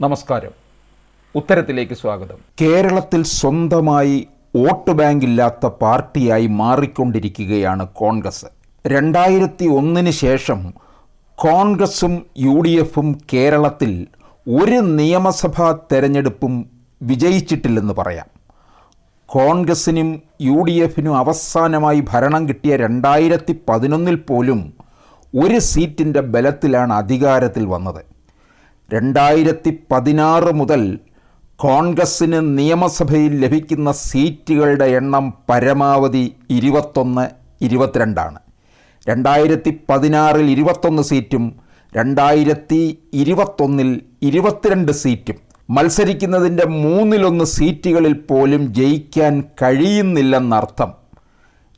നമസ്കാരം. ഉത്തരത്തിലേക്ക് സ്വാഗതം. കേരളത്തിൽ സ്വന്തമായി വോട്ട് ബാങ്ക് ഇല്ലാത്ത പാർട്ടിയായി മാറിക്കൊണ്ടിരിക്കുകയാണ് കോൺഗ്രസ്. രണ്ടായിരത്തി ഒന്നിന് ശേഷം കോൺഗ്രസും യു ഡി എഫും കേരളത്തിൽ ഒരു നിയമസഭാ തെരഞ്ഞെടുപ്പും വിജയിച്ചിട്ടില്ലെന്ന് പറയാം. കോൺഗ്രസിനും യു ഡി എഫിനും അവസാനമായി ഭരണം കിട്ടിയ രണ്ടായിരത്തി പതിനൊന്നിൽ പോലും ഒരു സീറ്റിന്റെ ബലത്തിലാണ് അധികാരത്തിൽ വന്നത്. രണ്ടായിരത്തി പതിനാറ് മുതൽ കോൺഗ്രസ്സിന് നിയമസഭയിൽ ലഭിക്കുന്ന സീറ്റുകളുടെ എണ്ണം പരമാവധി ഇരുപത്തൊന്ന് ഇരുപത്തിരണ്ടാണ്. രണ്ടായിരത്തി പതിനാറിൽ ഇരുപത്തൊന്ന് സീറ്റും രണ്ടായിരത്തി ഇരുപത്തൊന്നിൽ ഇരുപത്തിരണ്ട് സീറ്റും. മത്സരിക്കുന്നതിന്റെ മൂന്നിലൊന്ന് സീറ്റുകളിൽ പോലും ജയിക്കാൻ കഴിയുന്നില്ലെന്നർത്ഥം.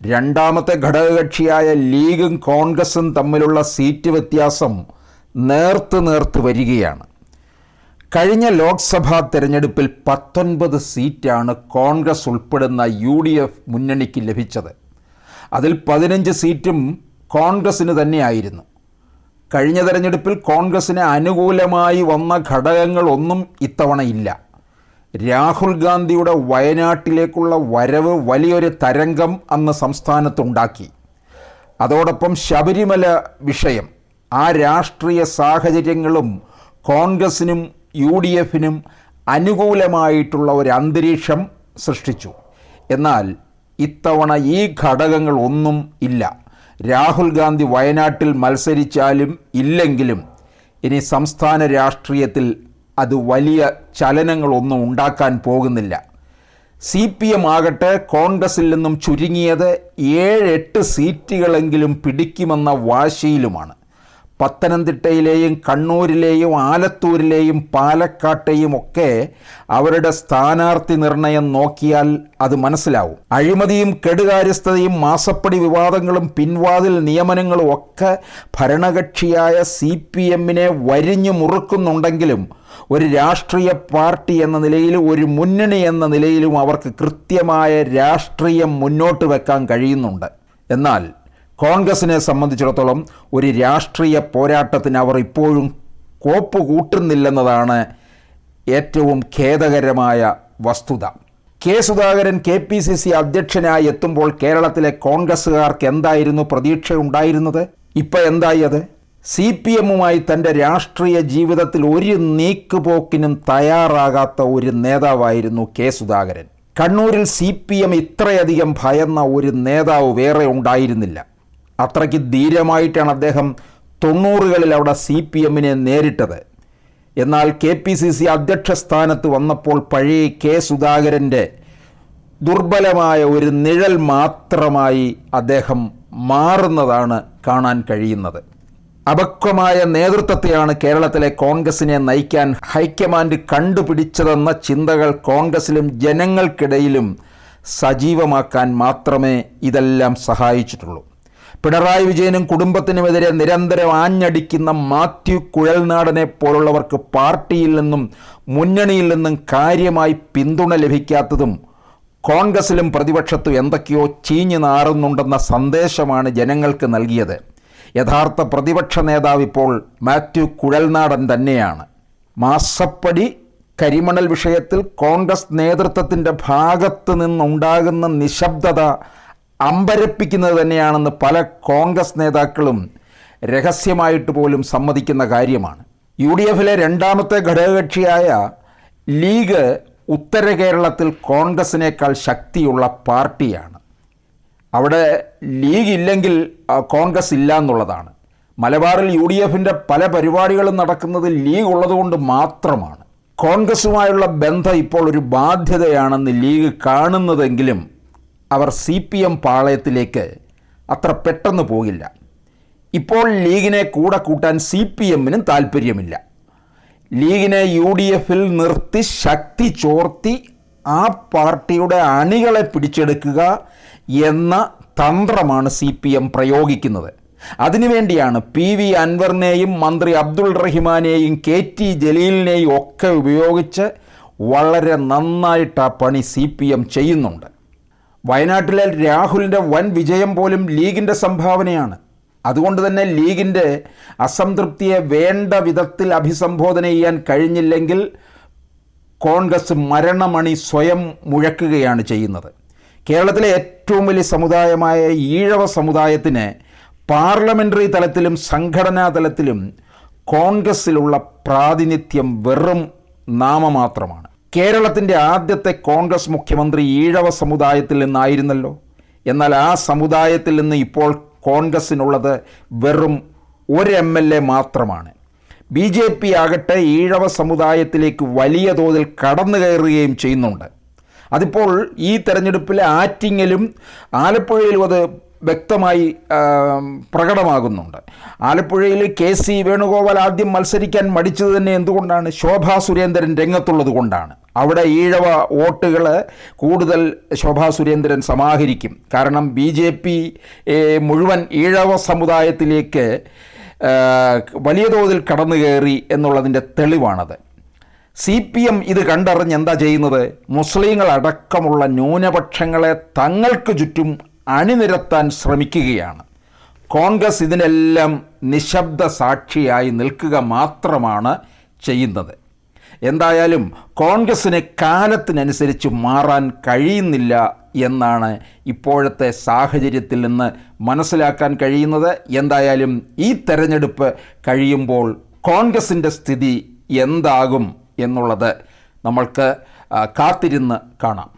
രണ്ടാമത്തെ ഘടകകക്ഷിയായ ലീഗും കോൺഗ്രസും തമ്മിലുള്ള സീറ്റ് വ്യത്യാസം നേർത്ത് നേർത്ത് വരികയാണ്. കഴിഞ്ഞ ലോക്സഭാ തെരഞ്ഞെടുപ്പിൽ പത്തൊൻപത് സീറ്റാണ് കോൺഗ്രസ് ഉൾപ്പെടുന്ന യു ഡി എഫ് മുന്നണിക്ക് ലഭിച്ചത്. അതിൽ പതിനഞ്ച് സീറ്റും കോൺഗ്രസ്സിന് തന്നെയായിരുന്നു. കഴിഞ്ഞ തെരഞ്ഞെടുപ്പിൽ കോൺഗ്രസ്സിന് അനുകൂലമായി വന്ന ഘടകങ്ങളൊന്നും ഇത്തവണയില്ല. രാഹുൽ ഗാന്ധിയുടെ വയനാട്ടിലേക്കുള്ള വരവ് വലിയൊരു തരംഗം അന്ന് സംസ്ഥാനത്തുണ്ടാക്കി. അതോടൊപ്പം ശബരിമല വിഷയം ആ രാഷ്ട്രീയ സാഹചര്യങ്ങളും കോൺഗ്രസിനും യു ഡി എഫിനും അനുകൂലമായിട്ടുള്ള ഒരു അന്തരീക്ഷം സൃഷ്ടിച്ചു. എന്നാൽ ഇത്തവണ ഈ ഘടകങ്ങൾ ഒന്നും ഇല്ല. രാഹുൽ ഗാന്ധി വയനാട്ടിൽ മത്സരിച്ചാലും ഇല്ലെങ്കിലും ഇനി സംസ്ഥാന രാഷ്ട്രീയത്തിൽ അത് വലിയ ചലനങ്ങളൊന്നും ഉണ്ടാക്കാൻ പോകുന്നില്ല. സി പി എം ആകട്ടെ കോൺഗ്രസിൽ നിന്നും ചുരുങ്ങിയത് ഏഴെട്ട് സീറ്റുകളെങ്കിലും പിടിക്കുമെന്ന വാശിയിലുമാണ്. പത്തനംതിട്ടയിലെയും കണ്ണൂരിലെയും ആലത്തൂരിലെയും പാലക്കാട്ടെയും ഒക്കെ അവരുടെ സ്ഥാനാർത്ഥി നിർണയം നോക്കിയാൽ അത് മനസ്സിലാവും. അഴിമതിയും കെടുകാര്യസ്ഥതയും മാസപ്പടി വിവാദങ്ങളും പിൻവാതിൽ നിയമനങ്ങളും ഒക്കെ ഭരണകക്ഷിയായ സി പി എമ്മിനെ വരിഞ്ഞു മുറുക്കുന്നുണ്ടെങ്കിലും ഒരു രാഷ്ട്രീയ പാർട്ടി എന്ന നിലയിലും ഒരു മുന്നണി എന്ന നിലയിലും അവർക്ക് കൃത്യമായ രാഷ്ട്രീയം മുന്നോട്ട് വെക്കാൻ കഴിയുന്നുണ്ട്. എന്നാൽ കോൺഗ്രസിനെ സംബന്ധിച്ചിടത്തോളം ഒരു രാഷ്ട്രീയ പോരാട്ടത്തിന് അവർ ഇപ്പോഴും കോപ്പ് കൂട്ടുന്നില്ലെന്നതാണ് ഏറ്റവും ഖേദകരമായ വസ്തുത. K Sudhakaran K P C C അധ്യക്ഷനായി എത്തുമ്പോൾ കേരളത്തിലെ കോൺഗ്രസ്സുകാർക്ക് എന്തായിരുന്നു പ്രതീക്ഷ ഉണ്ടായിരുന്നത് ഇപ്പം എന്തായി അത്? സി പി എമ്മുമായി തന്റെ രാഷ്ട്രീയ ജീവിതത്തിൽ ഒരു നീക്കുപോക്കിനും തയ്യാറാകാത്ത ഒരു നേതാവായിരുന്നു കെ സുധാകരൻ. കണ്ണൂരിൽ സി പി എം ഇത്രയധികം ഭയന്ന ഒരു നേതാവ് വേറെ ഉണ്ടായിരുന്നില്ല. അത്രയ്ക്ക് ധീരമായിട്ടാണ് അദ്ദേഹം തൊണ്ണൂറുകളിൽ അവിടെ സി പി എമ്മിനെ നേരിട്ടത്. എന്നാൽ കെ പി സി സി അധ്യക്ഷ സ്ഥാനത്ത് വന്നപ്പോൾ പഴയ കെ സുധാകരന്റെ ദുർബലമായ ഒരു നിഴൽ മാത്രമായി അദ്ദേഹം മാറുന്നതാണ് കാണാൻ കഴിയുന്നത്. അപക്വമായ നേതൃത്വത്തെയാണ് കേരളത്തിലെ കോൺഗ്രസിനെ നയിക്കാൻ ഹൈക്കമാൻഡ് കണ്ടുപിടിച്ചതെന്ന ചിന്തകൾ കോൺഗ്രസിലും ജനങ്ങൾക്കിടയിലും സജീവമാക്കാൻ മാത്രമേ ഇതെല്ലാം സഹായിച്ചിട്ടുള്ളൂ. പിണറായി വിജയനും കുടുംബത്തിനുമെതിരെ നിരന്തരം ആഞ്ഞടിക്കുന്ന മാത്യു കുഴൽനാടനെ പോലുള്ളവർക്ക് പാർട്ടിയിൽ നിന്നും മുന്നണിയിൽ നിന്നും കാര്യമായി പിന്തുണ ലഭിക്കാത്തതും കോൺഗ്രസിലും പ്രതിപക്ഷത്തും എന്തൊക്കെയോ ചീഞ്ഞു നാറുന്നുണ്ടെന്ന സന്ദേശമാണ് ജനങ്ങൾക്ക് നൽകിയത്. യഥാർത്ഥ പ്രതിപക്ഷ നേതാവ് ഇപ്പോൾ മാത്യു കുഴൽനാടൻ തന്നെയാണ്. മാസപ്പടി കരിമണൽ വിഷയത്തിൽ കോൺഗ്രസ് നേതൃത്വത്തിന്റെ ഭാഗത്ത് നിന്നുണ്ടാകുന്ന നിശബ്ദത അമ്പരപ്പിക്കുന്നത് തന്നെയാണെന്ന് പല കോൺഗ്രസ് നേതാക്കളും രഹസ്യമായിട്ട് പോലും സമ്മതിക്കുന്ന കാര്യമാണ്. യു ഡി എഫിലെ രണ്ടാമത്തെ ഘടകകക്ഷിയായ ലീഗ് ഉത്തര കേരളത്തിൽ കോൺഗ്രസിനേക്കാൾ ശക്തിയുള്ള പാർട്ടിയാണ്. അവിടെ ലീഗ് ഇല്ലെങ്കിൽ കോൺഗ്രസ് ഇല്ല എന്നുള്ളതാണ്. മലബാറിൽ യു ഡി എഫിന്റെ പല പരിപാടികളും നടക്കുന്നത് ലീഗ് ഉള്ളതുകൊണ്ട് മാത്രമാണ്. കോൺഗ്രസുമായുള്ള ബന്ധം ഇപ്പോൾ ഒരു ബാധ്യതയാണെന്ന് ലീഗ് കാണുന്നതെങ്കിലും അവർ സി പി എം പാളയത്തിലേക്ക് അത്ര പെട്ടെന്ന് പോകില്ല ഇപ്പോൾ ലീഗിനെ കൂടെ കൂട്ടാൻ സി പി എമ്മിനും താല്പര്യമില്ല ലീഗിനെ യു ഡി എഫിൽ നിർത്തി ശക്തി ചോർത്തി ആ പാർട്ടിയുടെ അണികളെ പിടിച്ചെടുക്കുക എന്ന തന്ത്രമാണ് സി പി എം പ്രയോഗിക്കുന്നത്. അതിനുവേണ്ടിയാണ് പി വി അൻവറിനെയും മന്ത്രി അബ്ദുൾ റഹിമാനെയും കെ ടി ജലീലിനെയും ഒക്കെ ഉപയോഗിച്ച് വളരെ നന്നായിട്ട് ആ പണി സി പി എം ചെയ്യുന്നുണ്ട്. വയനാട്ടിലെ രാഹുലിന്റെ വൻ വിജയം പോലും ലീഗിന്റെ സംഭാവനയാണ്. അതുകൊണ്ട് തന്നെ ലീഗിന്റെ അസംതൃപ്തിയെ വേണ്ട വിധത്തിൽ അഭിസംബോധന ചെയ്യാൻ കഴിഞ്ഞില്ലെങ്കിൽ കോൺഗ്രസ് മരണമണി സ്വയം മുഴക്കുകയാണ് ചെയ്യുന്നത്. കേരളത്തിലെ ഏറ്റവും വലിയ സമുദായമായ ഈഴവ സമുദായത്തിന് പാർലമെന്ററി തലത്തിലും സംഘടനാ തലത്തിലും കോൺഗ്രസ്സിലുള്ള പ്രാതിനിധ്യം വെറും നാമമാത്രമാണ്. കേരളത്തിന്റെ ആദ്യത്തെ കോൺഗ്രസ് മുഖ്യമന്ത്രി ഈഴവ സമുദായത്തിൽ നിന്നായിരുന്നല്ലോ. എന്നാൽ ആ സമുദായത്തിൽ നിന്ന് ഇപ്പോൾ കോൺഗ്രസ്സിനുള്ളത് വെറും ഒരു എം എൽ എ മാത്രമാണ്. ബി ജെ പി ആകട്ടെ ഈഴവ സമുദായത്തിലേക്ക് വലിയ തോതിൽ കടന്നു കയറുകയും ചെയ്യുന്നുണ്ട്. അതിപ്പോൾ ഈ തെരഞ്ഞെടുപ്പിലെ ആറ്റിങ്ങലും ആലപ്പുഴയിലും അത് വ്യക്തമായി പ്രകടമാകുന്നുണ്ട്. ആലപ്പുഴയിൽ കെ സി വേണുഗോപാൽ ആദ്യം മത്സരിക്കാൻ മടിച്ചത് തന്നെ എന്തുകൊണ്ടാണ്? ശോഭാ സുരേന്ദ്രൻ രംഗത്തുള്ളത് കൊണ്ടാണ്. അവിടെ ഈഴവ വോട്ടുകൾ കൂടുതൽ ശോഭാ സുരേന്ദ്രൻ സമാഹരിക്കും. കാരണം ബി ജെ പി മുഴുവൻ ഈഴവ സമുദായത്തിലേക്ക് വലിയ തോതിൽ കടന്നു കയറി എന്നുള്ളതിന്റെ തെളിവാണത്. സി പി എം ഇത് കണ്ടറിഞ്ഞ് എന്താ ചെയ്യുന്നത്? മുസ്ലിങ്ങളടക്കമുള്ള ന്യൂനപക്ഷങ്ങളെ തങ്ങൾക്ക് ചുറ്റും അണിനിരത്താൻ ശ്രമിക്കുകയാണ്. കോൺഗ്രസ് ഇതിനെല്ലാം നിശബ്ദ സാക്ഷിയായി നിൽക്കുക മാത്രമാണ് ചെയ്യുന്നത്. എന്തായാലും കോൺഗ്രസ്സിന് കാലത്തിനനുസരിച്ച് മാറാൻ കഴിയുന്നില്ല എന്നാണ് ഇപ്പോഴത്തെ സാഹചര്യത്തിൽ നിന്ന് മനസ്സിലാക്കാൻ കഴിയുന്നത്. എന്തായാലും ഈ തെരഞ്ഞെടുപ്പ് കഴിയുമ്പോൾ കോൺഗ്രസിന്റെ സ്ഥിതി എന്താകും എന്നുള്ളത് നമ്മൾക്ക് കാത്തിരുന്ന് കാണാം.